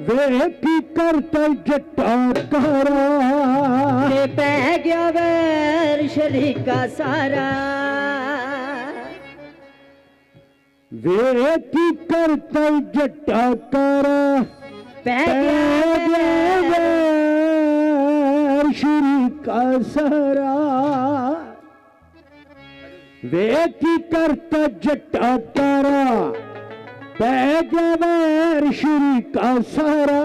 ਵੇ ਕੀ ਕਰਤਾ ਜੱਟਾ ਕਰਾ ਤੇ ਪੈ ਗਿਆ ਵੈਰ ਸ਼ਰੀਕਾ ਸਾਰਾ। ਵੇ ਕੀ ਕਰਤਾ ਜੱਟਾ ਕਰਾ ਪੈ ਗਿਆ ਵੈਰ ਵੈਰ ਸ਼੍ਰੀ ਕਾ ਸਰਾ। ਵੇ ਕੀ ਕਰਤਾ ਜੱਟਾ ਕਰਾ ਪੈ ਗਿਆ ਵੈਰ ਸ਼੍ਰੀ ਕਾ ਸਾਰਾ।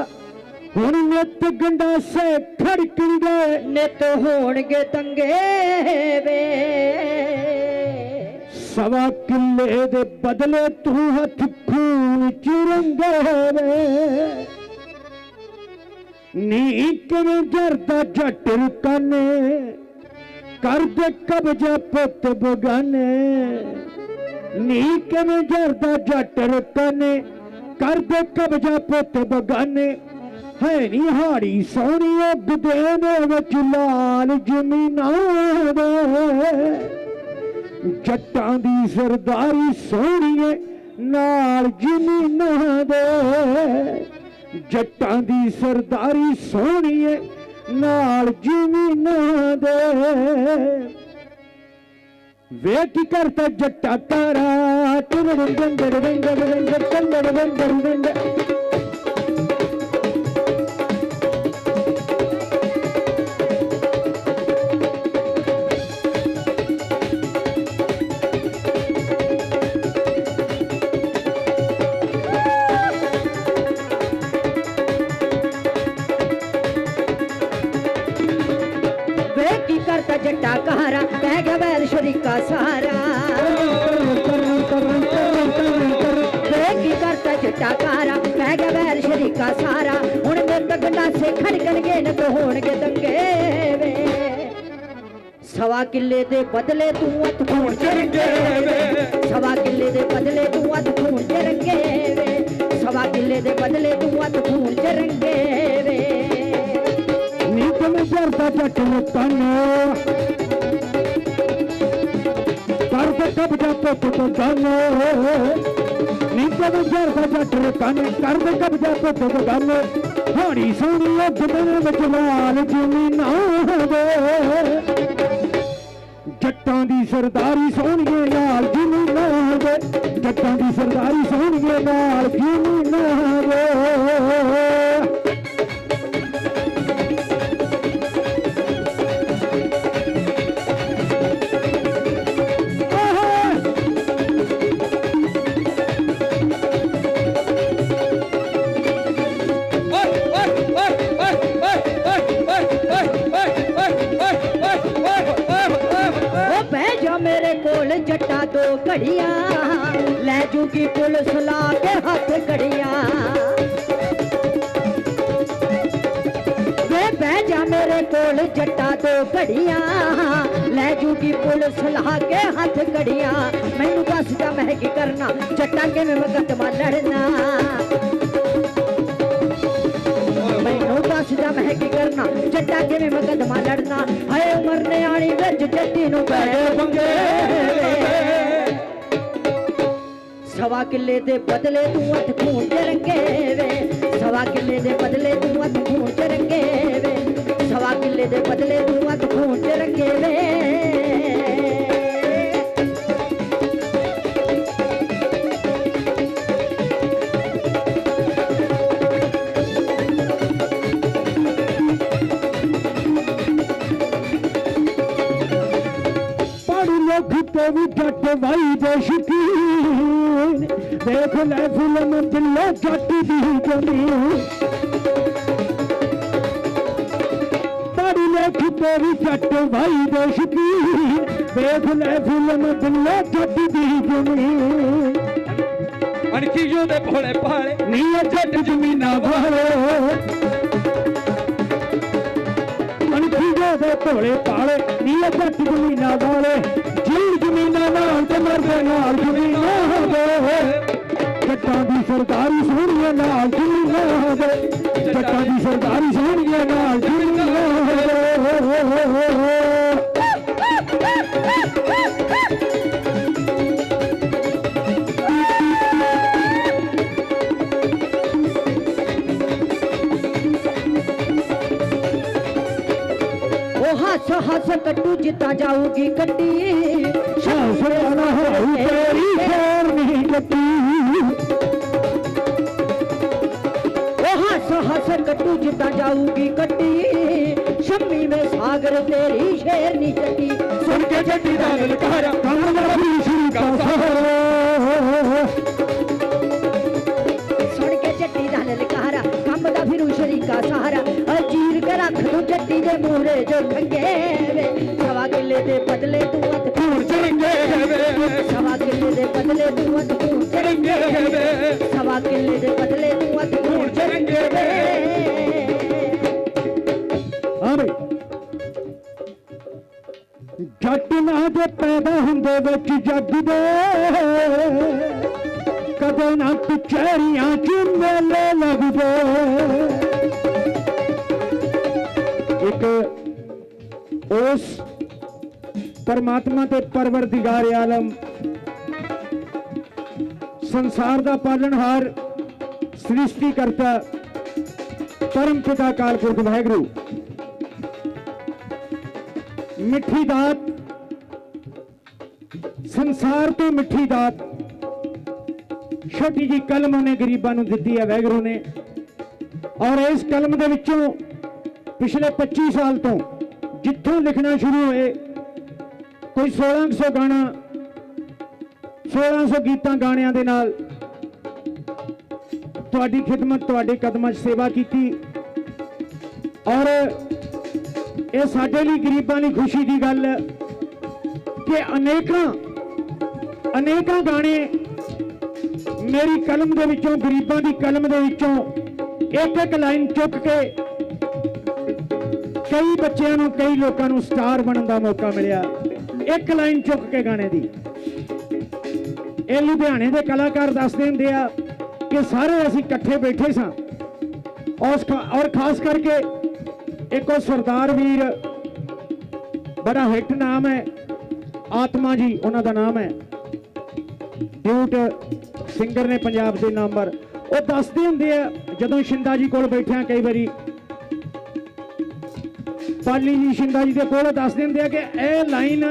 ਹੁਣ ਨਿਤ ਗੰਡਾਸੇ ਖੜਕਣਗੇ ਨਿਤ ਹੋਣਗੇ ਤੰਗੇ ਵੇ। ਸਵਾ ਕਿੱਲੇ ਦੇ ਬਦਲੇ ਤੂੰ ਹੱਥ ਖੂਨ ਚ ਰੰਗੇ ਨੀ ਕਿਵੇਂ ਜਰਦਾ ਜੱਟ ਰਕਾਨੇ ਕਰਦੇ ਕਬਜ਼ਾ ਪੁੱਤ ਬਗਾਨੇ। ਨੀ ਕਿਵੇਂ ਜਰਦਾ ਜੱਟ ਰਕਾਨੇ ਕਰਦੇ ਕਬਜ਼ਾ ਪੁੱਤ ਬਗਾਨੇ। ਹੈ ਨੀ ਹਾੜੀ ਸੋਹਣੀ ਉੱਗਦੇ ਵਿੱਚ ਲਾਲ ਜ਼ਮੀਨਾਂ ਦੇ ਜੱਟਾਂ ਦੀ ਸਰਦਾਰੀ ਸੋਹਣੀਏ ਨਾਲ ਜ਼ਮੀਨਾਂ ਦੇ ਜੱਟਾਂ ਦੀ ਸਰਦਾਰੀ ਸੋਹਣੀਏ ਨਾਲ ਜ਼ਮੀਨਾਂ ਦੇ ਵੇ ਕੀ ਕਰਤਾ ਜੱਟਾ ਜੱਟਾ ਕਹਾਰਾ ਗਿਆ ਵੈਰ ਸ਼ਰੀਕਾ ਸਾਰਾ। ਕੀ ਕਰਤਾ ਜੱਟਾ ਕਹਾਰਾ ਪੈ ਗਿਆ ਵੈਰ ਸ਼ਰੀਕਾ ਸਾਰਾ। ਹੁਣ ਨਿਤ ਗੰਡਾਸੇ ਖੜਕਣਗੇ, ਨਿਤ ਹੋਣਗੇ ਦੰਗੇ ਵੇ। ਸਵਾ ਕਿੱਲੇ ਦੇ ਬਦਲੇ ਤੂੰ ਹੱਥ ਖੂਨ ਚ ਰੰਗੇ ਵੇ। ਸਵਾ ਕਿੱਲੇ ਦੇ ਬਦਲੇ ਤੂੰ ਹੱਥ ਖੂਨ ਚ ਰੰਗੇ ਵੇ। ਸਵਾ ਕਿੱਲੇ ਦੇ ਬਦਲੇ ਤੂੰ ਹੱਥ ਖੂਨ ਚ ਰੰਗੇ ਵੇ। ਨੀਤ ਜਰਦਾ ਜੱਟ ਲੋਕਾਂ ਕਰਦੇ ਕਬਜ਼ਾ ਪੁੱਤ ਤੋਂ ਜਾਨੋ ਨੀਤ ਮੈਂ ਜਰਦਾ ਜੱਟ ਲੋਕਾਂ ਕਰਦੇ ਕਬਜ਼ਾ ਪੁੱਤ ਤੋਂ ਜਾਨੋ ਹਾੜੀ ਸੋਹਣੀ ਉੱਗਦੇ ਨੇ ਵਿੱਚ ਲਾਲ ਜ਼ਮੀਨਾਂ ਦੇ ਜੱਟਾਂ ਦੀ ਸਰਦਾਰੀ ਸੋਹਣੀਏ ਨਾਲ ਜ਼ਮੀਨਾਂ ਦੇ ਜੱਟਾਂ ਦੀ ਸਰਦਾਰੀ ਸੋਹਣੀਏ ਨਾਲ ਜ਼ਮੀਨਾਂ ਘੜੀਆਂ ਲੈ ਜੂਗੀ ਪੁਲਿਸ ਲਾ ਕੇ ਹੱਥ ਘੜੀਆਂ। ਵੇ ਬਹਿ ਜਾ ਮੇਰੇ ਕੋਲ ਜੱਟਾ ਦੋ ਘੜੀਆਂ ਲੈ ਜੂਗੀ ਪੁਲਿਸ ਲਾ ਕੇ ਹੱਥ ਘੜੀਆਂ। ਮੈਨੂੰ ਦੱਸ ਜਾ ਮੈਂ ਕੀ ਕਰਨਾ ਜੱਟਾਂ ਕਿਵੇਂ ਮੁਕੱਦਮਾ ਲੜਨਾ। ਮੈਨੂੰ ਦੱਸ ਜਾ ਮੈਂ ਕੀ ਕਰਨਾ ਜੱਟਾ ਕਿਵੇਂ ਮੁਕੱਦਮਾ ਲੜਨਾ। ਹਾਏ ਉਮਰ ਨਿਆਣੀ ਵਿੱਚ ਜੱਟੀ ਨੂੰ ਪੈ ਪੰਗੇ। ਸਵਾ ਕਿੱਲੇ ਦੇ ਬਦਲੇ ਤੂੰ ਹੱਥ ਖੂਨ ਚ ਰੰਗੇ ਵੇ। ਸਵਾ ਕਿੱਲੇ ਦੇ ਬਦਲੇ ਤੂੰ ਹੱਥ ਖੂਨ ਚ ਰੰਗੇ ਵੇ। ਸਵਾ ਕਿੱਲੇ ਦੇ ਬਦਲੇ ਤੂੰ ਹੱਥ ਖੂਨ ਚ ਰੰਗੇ ਵੇ। ਵੀ ਜੱਟ ਵਾਈ ਦੇ ਸ਼ਕੀਨ। ਦੇਖ ਲੈ ਫਿਲਮ ਦਿਲੋਂ ਜੱਟ ਦੀ ਜ਼ਮੀਨ ਪੜ ਲੋਕ ਤੇ ਵੀ ਜੱਟ ਵਾਈ ਦੇ ਸ਼ਕੀਨ ਦੇਖ ਲੈ ਫਿਲਮ ਦਿਲੋਂ ਜੱਟ ਦੀ ਜ਼ਮੀਨ ਅਣਖੀ ਜੋ ਦੇ ਭੋਲੇ ਭਾਲੇ ਨੀ ਜੱਟ ਜ਼ਮੀਨਾਂ ਵਾਲੇ। ਦੇ ਭੋਲੇ ਪਾਲੇ ਨੀ ਇਹ ਜੱਟ ਜ਼ਮੀਨਾਂ ਵਾਲੇ। ਜਿਲ ਜ਼ਮੀਨਾਂ ਨਾਲ ਤੇ ਮਰਦੇ ਨਾਲ ਜ਼ਮੀਨਾਂ ਦੇ ਜੱਟਾਂ ਦੀ ਸਰਦਾਰੀ ਸੋਹਣੀਆਂ ਨਾਲ ਜ਼ਮੀਨਾਂ ਦੇ ਜੱਟਾਂ ਦੀ ਸਰਦਾਰੀ ਸੋਹਣੀਆਂ ਨਾਲ ਜ਼ਮੀਨਾਂ ਦੇ ਸਾਹਸ ਕੱਟੂ ਜਿੱਤਾ ਜਾਊਗੀ ਕੱਟੀ ਸਾਸ ਵਾਲਾ ਹੋਊ ਤੇਰੀ ਖੈਰ ਨਹੀਂ ਕੱਟੀ ਉਹ ਹੱਸ ਕੱਟੂ ਜਿੱਤਾ ਜਾਊਗੀ ਕੱਟੀ ਸ਼ੰਮੀ ਮੇ ਸਾਗਰ ਤੇਰੀ ਸ਼ੇਰ ਨੀ ਚੱਟੀ ਸੁਣ ਕੇ ਜੱਟੀ ਦਾ ਲਲਕਾਰਾ ਕਿੱਲੇ ਦੇ ਬਦਲੇ ਤੂੰ ਹੱਥ ਤੂੰ ਚਰੰਗੇ ਵੇ ਸਵਾ ਕਿੱਲੇ ਦੇ ਬਦਲੇ ਤੂੰ ਹੱਥ ਤੂੰ ਚਰੰਗੇ ਵੇ ਹਾਂ ਬਈ ਜੱਟ ਨਾ ਦੇ ਪੈਦਾ ਹੁੰਦੇ ਵਿੱਚ ਜੱਗ ਦੇ ਕਦੇ ਨਾ ਕਚਹਿਰੀਆਂ ਚ ਮੇਲੇ ਲੱਗਦੇ ਇੱਕ ਉਸ ਪਰਮਾਤਮਾ ਤੇ ਪਰਵਰਦੀਗਾਰ ਆਲਮ ਸੰਸਾਰ ਦਾ ਪਾਲਣਹਾਰ ਸ੍ਰਿਸ਼ਟੀ ਕਰਤਾ ਪਰਮ ਪਿਤਾ ਕਾਲ ਪੁਰਖ ਵਾਹਿਗੁਰੂ। ਮਿੱਠੀ ਦਾਤ, ਸੰਸਾਰ ਤੋਂ ਮਿੱਠੀ ਦਾਤ, ਛੋਟੀ ਜੀ ਕਲਮ ਉਹਨੇ ਗਰੀਬਾਂ ਨੂੰ ਦਿੱਤੀ ਹੈ ਵੈਗਰੂ ਨੇ। ਔਰ ਇਸ ਕਲਮ ਦੇ ਵਿੱਚੋਂ ਪਿਛਲੇ 25 ਸਾਲ ਤੋਂ ਜਿੱਥੋਂ ਲਿਖਣਾ ਸ਼ੁਰੂ ਹੋਏ, ਕੋਈ 1600 ਗਾਣਾ 1600 ਗੀਤਾਂ ਗਾਣਿਆਂ ਦੇ ਨਾਲ ਤੁਹਾਡੀ ਖਿਦਮਤ, ਤੁਹਾਡੇ ਕਦਮਾਂ 'ਚ ਸੇਵਾ ਕੀਤੀ। ਔਰ ਇਹ ਸਾਡੇ ਲਈ ਗਰੀਬਾਂ ਲਈ ਖੁਸ਼ੀ ਦੀ ਗੱਲ ਹੈ ਕਿ ਅਨੇਕਾਂ ਅਨੇਕਾਂ ਗਾਣੇ ਮੇਰੀ ਕਲਮ ਦੇ ਵਿੱਚੋਂ, ਗਰੀਬਾਂ ਦੀ ਕਲਮ ਦੇ ਵਿੱਚੋਂ ਇੱਕ ਇੱਕ ਲਾਈਨ ਚੁੱਕ ਕੇ ਕਈ ਬੱਚਿਆਂ ਨੂੰ, ਕਈ ਲੋਕਾਂ ਨੂੰ ਸਟਾਰ ਬਣਨ ਦਾ ਮੌਕਾ ਮਿਲਿਆ। ਇੱਕ ਲਾਈਨ ਚੁੱਕ ਕੇ ਗਾਣੇ ਦੀ। ਇਹ ਲੁਧਿਆਣੇ ਦੇ ਕਲਾਕਾਰ ਦੱਸਦੇ ਹੁੰਦੇ ਆ ਕਿ ਸਾਰੇ ਅਸੀਂ ਇਕੱਠੇ ਬੈਠੇ ਸਾਂ। ਉਸ ਔਰ ਖਾਸ ਕਰਕੇ ਇੱਕ ਉਹ ਸਰਦਾਰ ਵੀਰ, ਬੜਾ ਹਿੱਟ ਨਾਮ ਹੈ, ਆਤਮਾ ਜੀ, ਉਹਨਾਂ ਦਾ ਨਾਮ ਹੈ। ਡਿਊਟ ਸਿੰਗਰ ਨੇ ਪੰਜਾਬ ਦੇ ਨੰਬਰ। ਉਹ ਦੱਸਦੇ ਹੁੰਦੇ ਆ, ਜਦੋਂ ਸ਼ਿੰਦਾ ਜੀ ਕੋਲ ਬੈਠਿਆ ਕਈ ਵਾਰੀ, ਪਾਲੀ ਜੀ ਸ਼ਿੰਦਾ ਜੀ ਦੇ ਕੋਲ ਦੱਸਦੇ ਹੁੰਦੇ ਆ ਕਿ ਇਹ ਲਾਈਨ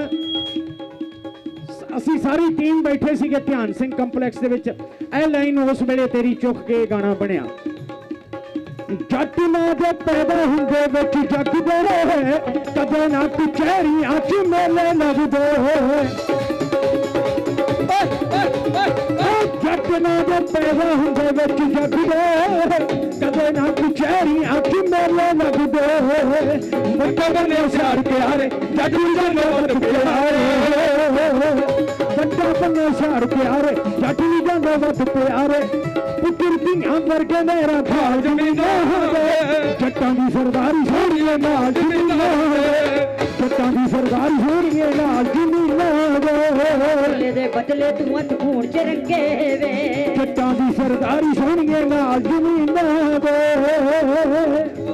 ਅਸੀਂ ਸਾਰੀ ਟੀਮ ਬੈਠੇ ਸੀਗੇ ਧਿਆਨ ਸਿੰਘ ਕੰਪਲੈਕਸ ਦੇ ਵਿੱਚ। ਇਹ ਲਾਈਨ ਉਸ ਵੇਲੇ ਤੇਰੀ ਚੁੱਕ ਕੇ ਗਾਣਾ ਬਣਿਆ। ਜੱਟ ਨਾ ਦੇ ਪੈਦਾ ਹੁੰਦੇ ਵਿੱਚ ਜੱਗਦੇ ਰਹੇ ਕਦੇ ਨਾ ਕਚਹਿਰੀਆਂ ਚ ਮੇਲੇ ਲੱਗਦੇ ਓ ਜੱਟ ਨਾ ਦੇ ਪੈਦਾ ਹੁੰਦੇ ਵਿੱਚ ਜੱਗਦੇ ਕਦੇ ਨਾ ਕਚਹਿਰੀਆਂ ਚ ਮੇਲੇ ਲੱਗਦੇ ਵੱਡੇ ਬੰਨੇ ਹੁਸ਼ਿਆਰ ਪਿਆਰੇ ਜੱਟ ਨੂੰ ਜਾਂਦੇ ਵੱਧ ਪਿਆਰੇ ਵੱਡਾ ਬੰਨੇ ਸਾਰ ਪਿਆਰੇ ਜੱਟ ਨਹੀਂ ਜਾਂਦੇ ਪਿਆਰੇ ਪੁੱਤਰ ਧੀਆਂ ਵਰਗੇ ਮੇਰਾ ਭਾਲ ਜ਼ਮੀਨਾਂ ਹੋਵੇ ਜੱਟਾਂ ਦੀ ਸਰਦਾਰੀ ਸੋਹਣੀਏ ਨਾਲ ਜ਼ਮੀਨਾਂ ਹੋਵੇ ਜੱਟਾਂ ਦੀ ਸਰਦਾਰੀ ਨਾਲ ਜ਼ਮੀਨਾਂ ਹੋਵੇ ਕਿੱਲੇ ਦੇ ਬਦਲੇ ਤੂੰ ਹੱਥ ਖੂਨ ਚ ਰੰਗੇ ਵੇ। ਜੱਟਾਂ ਦੀ ਸਰਦਾਰੀ ਸੋਹਣੀਏ ਨਾਲ ਜ਼ਮੀਨਾਂ ਹੋਵੇ